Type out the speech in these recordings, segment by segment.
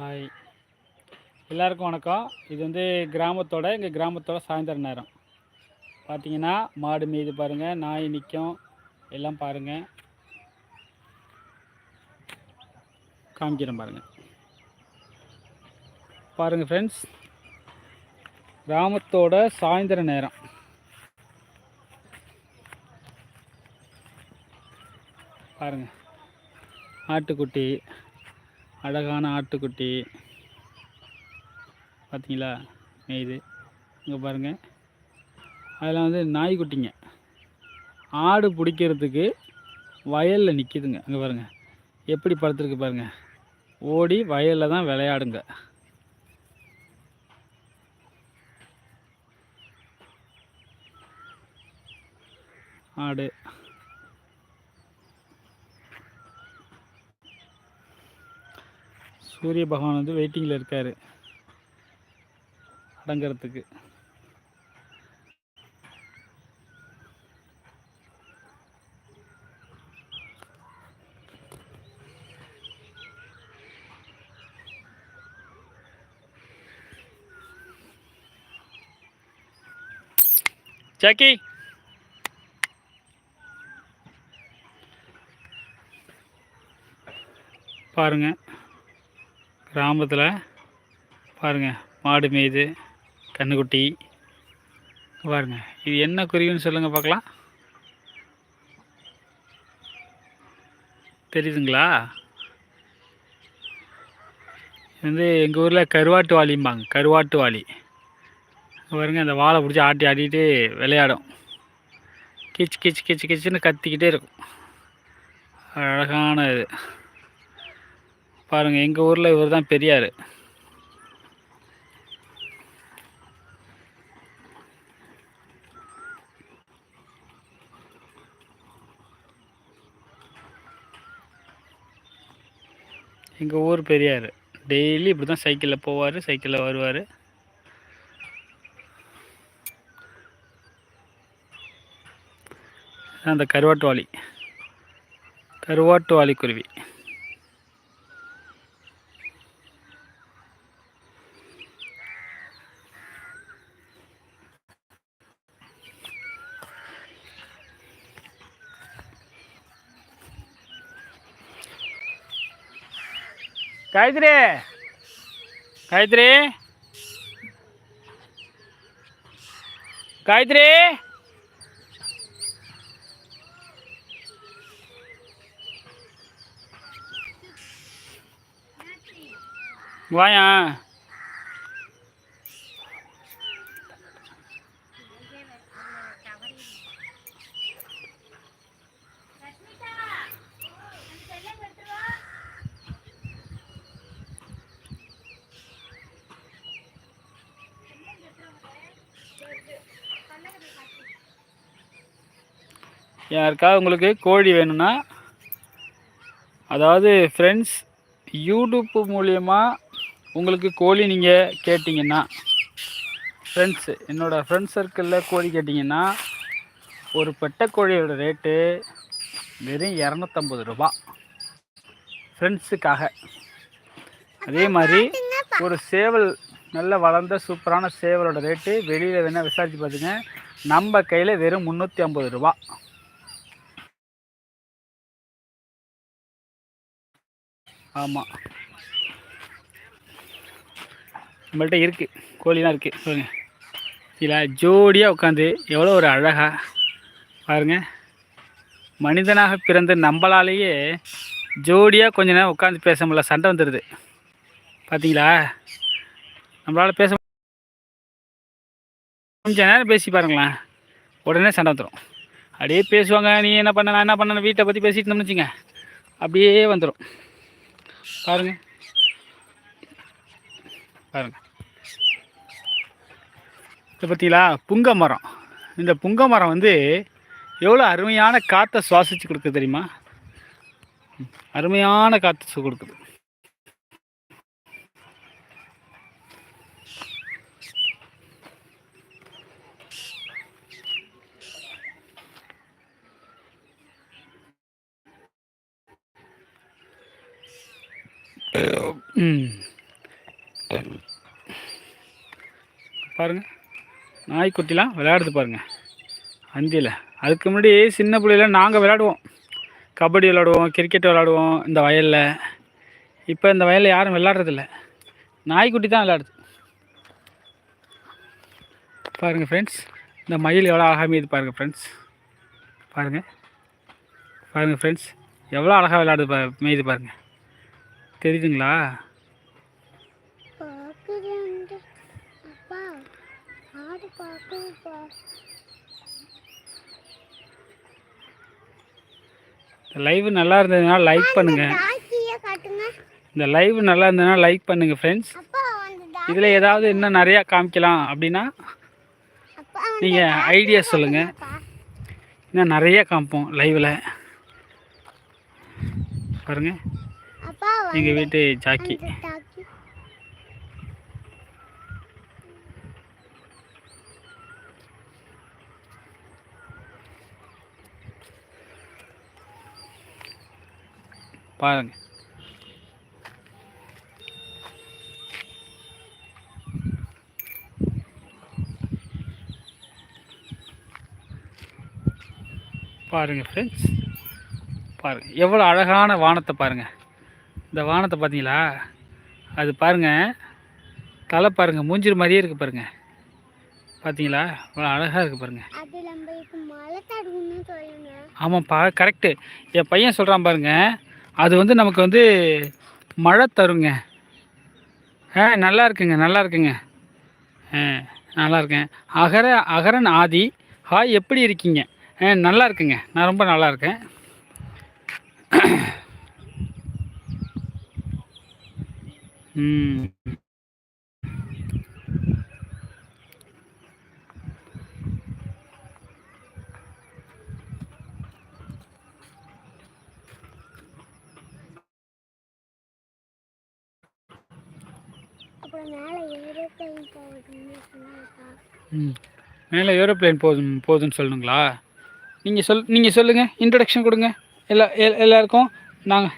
Hi. எல்லாருக்கும் வணக்கம். இது வந்து கிராமத்தோட எங்கள் கிராமத்தோட சாயந்தர நேரம். பார்த்தீங்கன்னா மாடு மீது பாருங்கள் நாய் நிற்கும் எல்லாம் பாருங்கள் காமிக்கிறேன் பாருங்கள் பாருங்கள் ஃப்ரெண்ட்ஸ் கிராமத்தோட சாயந்தர நேரம். பாருங்கள் ஆட்டுக்குட்டி அழகான ஆட்டுக்குட்டி. பார்த்தீங்களா மேயுது இங்கே பாருங்கள் அதெல்லாம் வந்து நாய்க்குட்டிங்க ஆடு பிடிக்கிறதுக்கு வயலில் நிற்கிதுங்க அங்கே பாருங்கள் எப்படி படுத்துருக்கு பாருங்கள் ஓடி வயலில் தான் விளையாடுங்க. ஆடு. சூரிய பகவான் வந்து வெயிட்டிங்கில் இருக்கார். அடங்கிறதுக்கு. ஜாக்கி! பாருங்கள் கிராமத்தில் பாருங்கள் மாடு மேய்து கன்றுக்குட்டி பாருங்கள் இது என்ன குருவின்னு சொல்லுங்கள் பார்க்கலாம். தெரியுதுங்களா? வந்து எங்கள் ஊரில் கருவாட்டு வாலிம்பாங்க கருவாட்டு வாலி பாருங்க அந்த வாழை பிடிச்சி ஆட்டி ஆடிக்கிட்டு விளையாடும். கிச்சு கிச்சு கிச்சு கிச்சுன்னு கத்திக்கிட்டே இருக்கும். அழகான இது. பாருங்கள் எங்கள் ஊரில் இவர் தான் பெரியார். எங்கள் ஊர் பெரியார். டெய்லி இப்படி தான் சைக்கிளில் போவார் சைக்கிளில் வருவார். அந்த கருவாட்டு வாலி கருவாட்டு வாலி குருவி காயத்ரி. காயத்ரி. காயத்ரி. வாயா. யாருக்காவது உங்களுக்கு கோழி வேணும்னா அதாவது ஃப்ரெண்ட்ஸ் யூடியூப் மூலியமாக உங்களுக்கு கோழி நீங்கள் கேட்டிங்கன்னா ஃப்ரெண்ட்ஸு என்னோடய ஃப்ரெண்ட்ஸ் சர்க்கிளில் கோழி கேட்டிங்கன்னா ஒரு பெட்டை கோழியோட ரேட்டு வெறும் இரநூத்தம்பது ரூபா. ஃப்ரெண்ட்ஸுக்காக அதே மாதிரி ஒரு சேவல் நல்ல வளர்ந்த சூப்பரான சேவலோட ரேட்டு வெளியில் வேணால் விசாரித்து பார்த்துங்க நம்ம கையில் வெறும் முந்நூற்றி ஐம்பது ரூபா. ஆமாம் நம்மள்கிட்ட இருக்குது கோழிலாம் இருக்குது சொல்லுங்கள் இதில் ஜோடியாக உட்காந்து எவ்வளோ ஒரு அழகாக பாருங்கள் மனிதனாக பிறந்த நம்மளாலேயே ஜோடியாக கொஞ்ச நேரம் உட்காந்து பேச முடியல. சண்டை வந்துடுது பார்த்தீங்களா நம்மளால் பேச கொஞ்ச நேரம் பேசி பாருங்களேன். உடனே சண்டை வந்துடும் அப்படியே பேசுவாங்க. நீ என்ன பண்ண நான் என்ன பண்ண வீட்டை பற்றி பேசிட்டு இருந்தோம்னு வச்சுங்க அப்படியே வந்துடும் பாருங்க. பாருங்க. இது பார்த்தீங்களா புங்க மரம் இந்த புங்க மரம் வந்து எவ்வளோ அருமையான காற்றை சுவாசித்து கொடுக்குது தெரியுமா? அருமையான காற்று கொடுக்குது. பாருங்கள் நாய்க்குட்டிலாம் விளையாடுது பாருங்கள் அந்தியில். அதுக்கு முன்னாடி சின்ன பிள்ளையில நாங்கள் விளையாடுவோம். கபடி விளாடுவோம் கிரிக்கெட் விளாடுவோம் இந்த வயலில். இப்போ இந்த வயலில் யாரும் விளாட்றதில்ல நாய்க்குட்டி தான் விளையாடுது. பாருங்கள் ஃப்ரெண்ட்ஸ் இந்த மயில் எவ்வளோ அழகாக மீது பாருங்கள் ஃப்ரெண்ட்ஸ் பாருங்கள் பாருங்கள் ஃப்ரெண்ட்ஸ் எவ்வளோ அழகாக விளையாடுது பா மீது பாருங்கள் தெரியுதுங்களா? லைவ் நல்லா இருந்ததுன்னா லைக் காட்டுங்க. இந்த லைவ் நல்லா இருந்ததுன்னா லைக் பண்ணுங்கள் ஃப்ரெண்ட்ஸ் இதில் ஏதாவது இன்னும் நிறையா காமிக்கலாம் அப்படின்னா நீங்கள் ஐடியா சொல்லுங்கள் இன்னும் நிறைய காமிப்போம் லைவில் பாருங்கள் எங்கள் வீட்டு ஜாக்கி. பாருங்க. பாருங்க ஃப்ரெண்ட்ஸ் பாருங்க எவ்வளோ அழகான வானத்தை பாருங்க. இந்த வானத்தை பார்த்தீங்களா? அது பாருங்க. தலை பாருங்க. மூஞ்சிர் மாதிரியே இருக்கு பாருங்க. பார்த்தீங்களா? அவ்வளோ அழகாக இருக்கு பாருங்க. அது நம்மளுக்கு மழை தடுன்னு சொல்லுங்க. ஆமாப்பா கரெக்டு என் பையன் சொல்கிறான் பாருங்க. அது வந்து நமக்கு வந்து மழை தருங்க. ஆ நல்லா இருக்குங்க நல்லா இருக்குங்க. ஆ நல்லா இருக்கேன். அகர அகரன் ஆதி. ஹாய் எப்படி இருக்கீங்க? ஆ நல்லா இருக்குங்க. நான் ரொம்ப நல்லா இருக்கேன் ம் அப்புறம் மேலே ஏரோப்ளைன் ம். மேலே ஏரோப்ளேன் போதும் போதும்னு சொல்லணுங்களா? நீங்கள் சொல் நீங்கள் சொல்லுங்கள் இன்ட்ரடக்ஷன் கொடுங்க. எல்லா எல் எல்லாருக்கும் நாங்கள்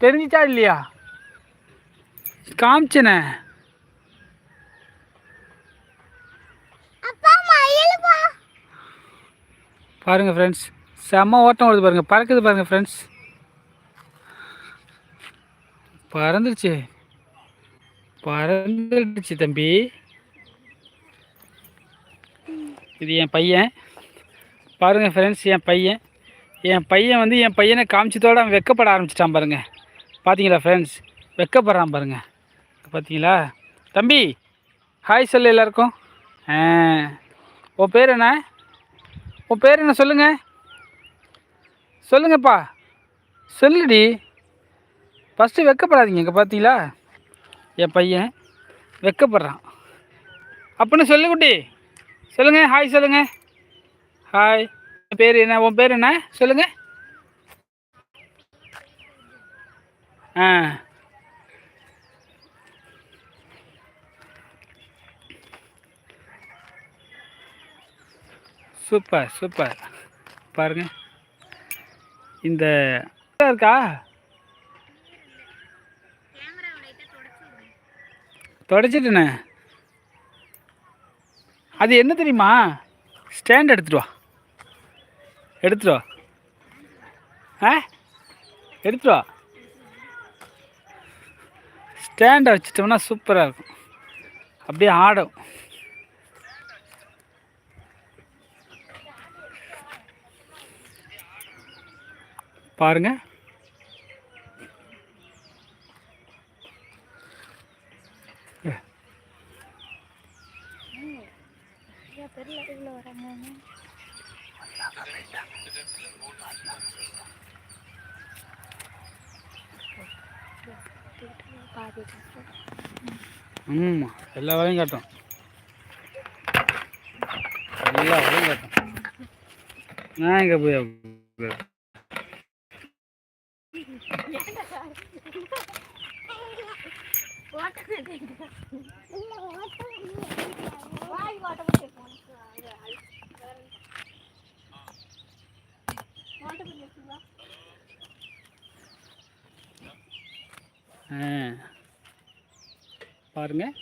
தெரிஞ்சிச்சா இல்லையா? காமிச்சனே. பாருங்கள் ஃப்ரெண்ட்ஸ் செம்ம ஓட்டம் வருது பாருங்கள் பறக்குது பாருங்கள் ஃப்ரெண்ட்ஸ் பறந்துருச்சு. பறந்துடுச்சு தம்பி. இது என் பையன். பாருங்கள் ஃப்ரெண்ட்ஸ் என் பையன். என் பையன் வந்து என் பையனை காமிச்சதோட அவன் வெக்கப்பட ஆரம்பிச்சிட்டான் பாருங்க. பார்த்தீங்களா ஃப்ரெண்ட்ஸ் வெக்கப்படுறான் பாருங்கள் பார்த்தீங்களா தம்பி ஹாய் சொல்லு எல்லாருக்கும். உன் பேர் என்ன? உன் பேர் என்ன சொல்லுங்கள் சொல்லுங்கப்பா. சொல்லுடி. ஃபஸ்ட்டு வெக்கப்படாதீங்க இங்கே பார்த்தீங்களா என் பையன் வெக்கப்படுறான். அப்படின்னு சொல்லு குட்டி. ஹாய் சொல்லுங்கள் ஹாய் பேர் என்ன? உன் பேர் என்ன? சொல்லுங்கள் ஆ. Super super. பாருங்க. இந்த இருக்கா? தொடச்சிட்டுண்ணே அது என்ன தெரியுமா? ஸ்டாண்ட் எடுத்துட்டு வா. எடுத்துட்டு வா. ஆ? எடுத்துட்டு வா. ஸ்டாண்டை வச்சுட்டோம்னா சூப்பராக இருக்கும். அப்படியே ஆடும். பாருங்க. தெரியல இவ்வளோ வராங்க. ம் எல்லா வேலையும் காட்டும் எல்லா வேலையும் காட்டும் நான் எங்கே போய்? ஆ. பாருங்கள்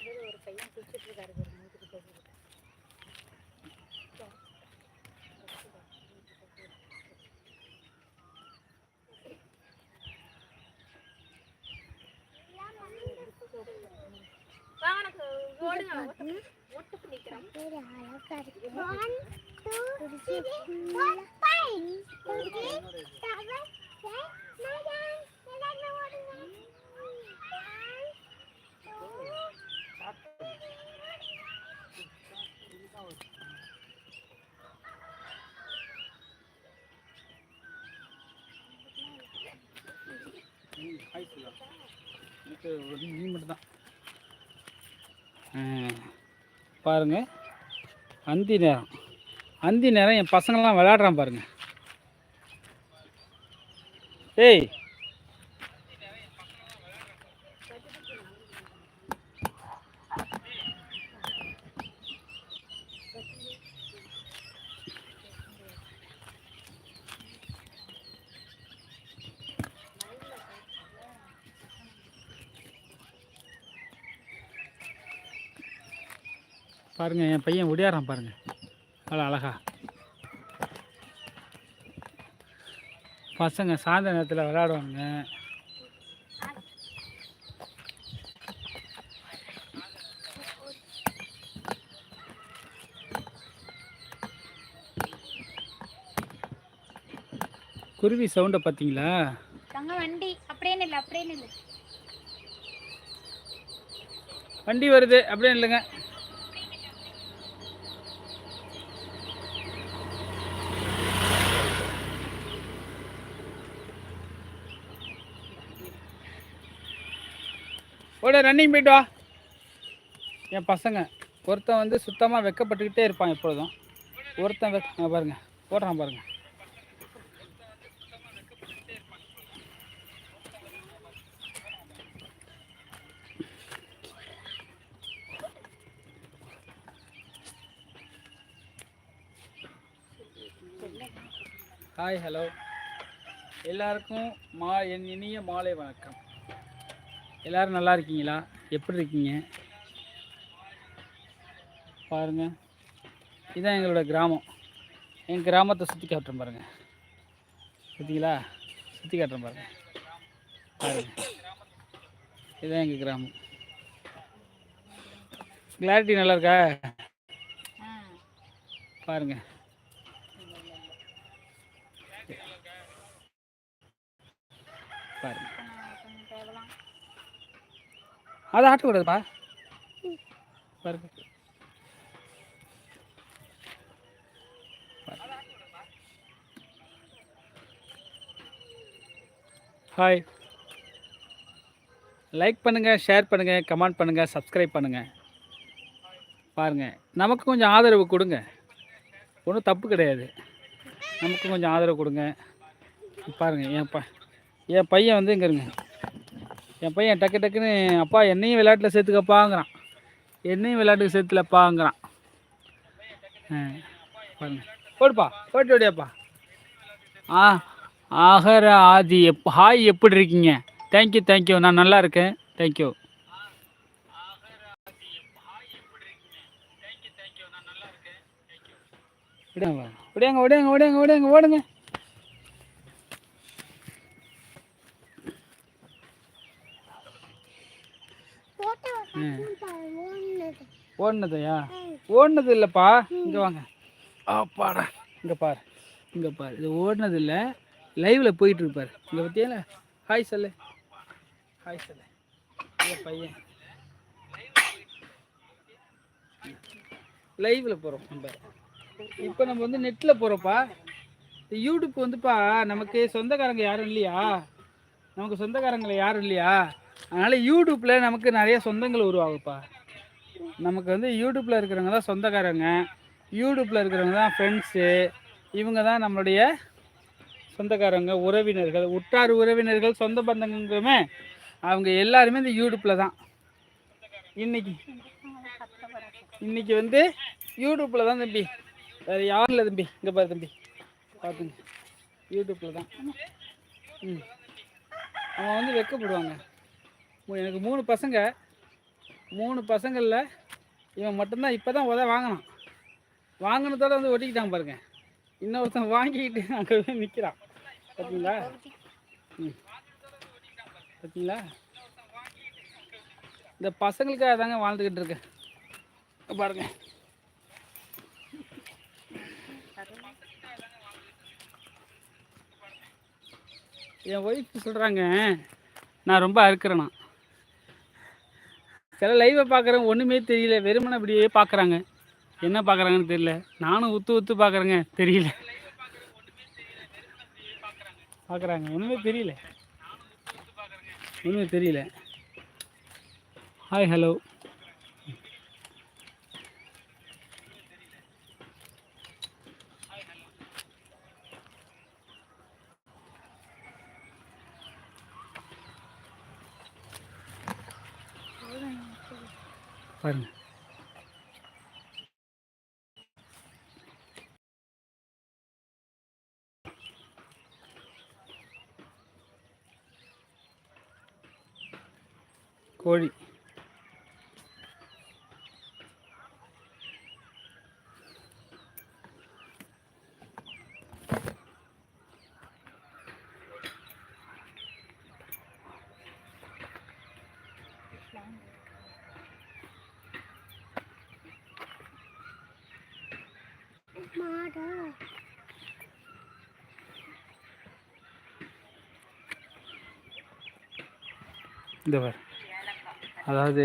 நீ மட்டும்தான். பாருங்கள் அந்தி நேரம். அந்தி நேரம் என் பசங்கள்லாம் விளையாடுறான் பாருங்கள் ஏய். பாருங்க என் பையன் ஒடியாரான் பாருங்க. அவ்வளோ அழகா. பசங்க சாயந்தர நேரத்தில் விளையாடுவாங்க குருவி சவுண்டை பார்த்தீங்களா தங்க வண்டி அப்படியே நில்லு அப்படியே நில்லு. வண்டி வருது அப்படியே இல்லைங்க ஓட ரன்னிங் போயிட்டு வா? என் பசங்க. ஒருத்தன் வந்து சுத்தமாக வெக்கப்பட்டுக்கிட்டே இருப்பான் எப்பொழுதும். ஒருத்தன் வெக்க பாருங்கள் பாருங்க. பாருங்கள் பாருங்க. ஹாய் ஹலோ எல்லாருக்கும் மா என் இனிய மாலை வணக்கம். எல்லாரும் நல்லா இருக்கீங்களா? எப்படி இருக்கீங்க? பாருங்க. இதுதான் எங்களோட கிராமம். எங்கள் கிராமத்தை சுற்றி காட்டுறேன் பாருங்க. பார்த்தீங்களா? சுற்றி காட்டுறேன் பாருங்க. பாருங்க. இதுதான் எங்கள் கிராமம். கிளாரிட்டி நல்லா இருக்கா? பாருங்க பாருங்க அதை ஆட்டக்கூடாதுப்பா பாருங்க. ஹாய் லைக் பண்ணுங்கள் ஷேர் பண்ணுங்கள் கமெண்ட் பண்ணுங்கள் சப்ஸ்கிரைப் பண்ணுங்கள் பாருங்கள் நமக்கு கொஞ்சம் ஆதரவு கொடுங்க. ஒன்றும் தப்பு கிடையாது. நமக்கு கொஞ்சம் ஆதரவு கொடுங்க. பாருங்கள் என் ப என் பையன் வந்து இங்கே இருங்க. என் பையன் டக்கு டக்குன்னு அப்பா என்னையும் விளையாட்டில் சேர்த்துக்கப்பாங்கிறான். என்னையும் விளையாட்டுக்கு சேர்த்துலப்பாங்கிறான். ஆ போடுப்பா போட்டு விடியாப்பா ஆ ஆகர ஆதி எப் ஹாய் எப்படி இருக்கீங்க? தேங்க்யூ தேங்க்யூ நான் நல்லா இருக்கேன். தேங்க்யூ விடுங்க விடுங்க விடுங்க விடுங்க விடுங்க ஓடுங்க போட்டோ ஓடுனது ஓடுனதையா ஓடுனது இல்லைப்பா இங்கே வாங்க. ஆப்பாடா இங்கே பாரு. இங்கே பாரு. இது ஓடுனது இல்லை லைவில் போயிட்டு இருப்பாரு இங்கே பார்த்தியால ஹாய் சொல்லு. ஹாய் சொல்லு. பையன். லைவில் போகிறோம் நம்ம. இப்போ நம்ம வந்து நெட்டில் போகிறோம்ப்பா இந்த யூடியூப் வந்துப்பா. நமக்கு சொந்தக்காரங்க யாரும் இல்லையா? நமக்கு சொந்தக்காரங்களை யாரும் இல்லையா? அதனால் யூடியூப்பில் நமக்கு நிறைய சொந்தங்கள் உருவாகுப்பா நமக்கு வந்து யூடியூப்பில் இருக்கிறவங்க தான் சொந்தக்காரங்க. யூடியூப்பில் இருக்கிறவங்க தான் ஃப்ரெண்ட்ஸு இவங்க தான் நம்மளுடைய சொந்தக்காரங்க உறவினர்கள். உற்றார் உறவினர்கள் சொந்த பந்தங்களுமே அவங்க எல்லாருமே இந்த யூடியூப்பில் தான். இன்னைக்கு இன்னைக்கு வந்து யூடியூப்பில் தான் தம்பி. வேறு யாரும் இல்லை தம்பி. இங்கே பாரு தம்பி. பார்த்துங்க யூடியூப்பில் தான். ம். அவன் வந்து வெக்கப்படுவாங்க. எனக்கு மூணு பசங்க. மூணு பசங்களில் இவன் மட்டும்தான் இப்போ தான் உதவ வாங்கினான். வாங்கினதோட வந்து ஒட்டிக்கிட்டான் பாருங்க. இன்னொருத்தன் வாங்கிக்கிட்டு அங்கே போய் நிற்கிறான் பார்த்தீங்களா ம். பார்த்தீங்களா இந்த பசங்களுக்காக தாங்க வாழ்ந்துக்கிட்டு இருக்கேன் பாருங்க. என் ஒய்ஃப் சொல்கிறாங்க நான் ரொம்ப அறுக்கிறேண்ணா சில லைவை பார்க்குறேன் ஒன்றுமே தெரியல. வெறுமனை அப்படியே பார்க்குறாங்க என்ன பார்க்குறாங்கன்னு தெரியல. நானும் உத்து உத்து பார்க்குறேங்க தெரியல. பார்க்குறாங்க ஒன்றுமே தெரியல. ஒன்றுமே தெரியல. ஹாய் ஹலோ பாருங்க கோழி மாடா இந்த பார் அதாவது